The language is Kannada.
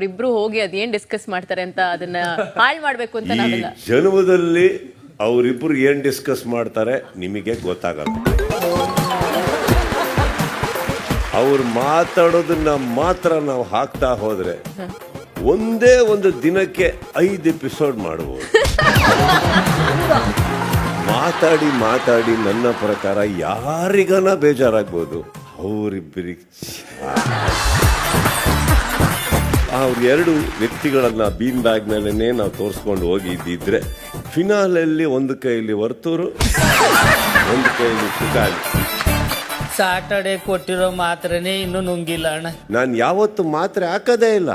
ಅವರಿಬ್ರು ಹೋಗಿ ಅದೇನ್ ಡಿಸ್ಕಸ್ ಮಾಡ್ತಾರೆ ಅಂತ ಅದನ್ನ ಹಾಳ್ ಮಾಡ್ಬೇಕು ಅಂತ ಈ ನಾವೆಲ್ಲ. ಜನ್ಮದಲ್ಲಿ ಅವರಿಬ್ಬರು ಏನ್ ಡಿಸ್ಕಸ್ ಮಾಡ್ತಾರೆ ನಿಮಗೆ ಗೊತ್ತಾಗಲ್ಲ. ಅವ್ರು ಮಾತಾಡೋದನ್ನ ಮಾತ್ರ ನಾವು ಹಾಕ್ತಾ ಹೋದ್ರೆ ಒಂದೇ ಒಂದು ದಿನಕ್ಕೆ ಐದು ಎಪಿಸೋಡ್ ಮಾಡಬಹುದು ಮಾತಾಡಿ ಮಾತಾಡಿ ನನ್ನ ಪ್ರಕಾರ ಯಾರಿಗನ ಬೇಜಾರಾಗ್ಬೋದು? ಅವರಿಬ್ಬರಿಗೆ ಅವ್ರ ಎರಡು ವ್ಯಕ್ತಿಗಳನ್ನ ಬೀನ್ ಬ್ಯಾಗ್ ಮೇಲೆ ನಾವು ತೋರಿಸ್ಕೊಂಡು ಹೋಗಿದ್ದಿದ್ರೆ ಫಿನಾಲಲ್ಲಿ ಒಂದು ಕೈಯಲ್ಲಿ ವರ್ತೂರು ಒಂದು ಕೈಯಲ್ಲಿ ತುಕಾಲಿ ಸಾಟರ್ಡೆ ಕೊಟ್ಟಿರೋ ಮಾತ್ರನೇ ಇನ್ನೂ ನುಂಗಿಲ್ಲ ಅಣ್ಣ. ನಾನು ಯಾವತ್ತು ಮಾತ್ರೆ ಹಾಕೋದೇ ಇಲ್ಲ.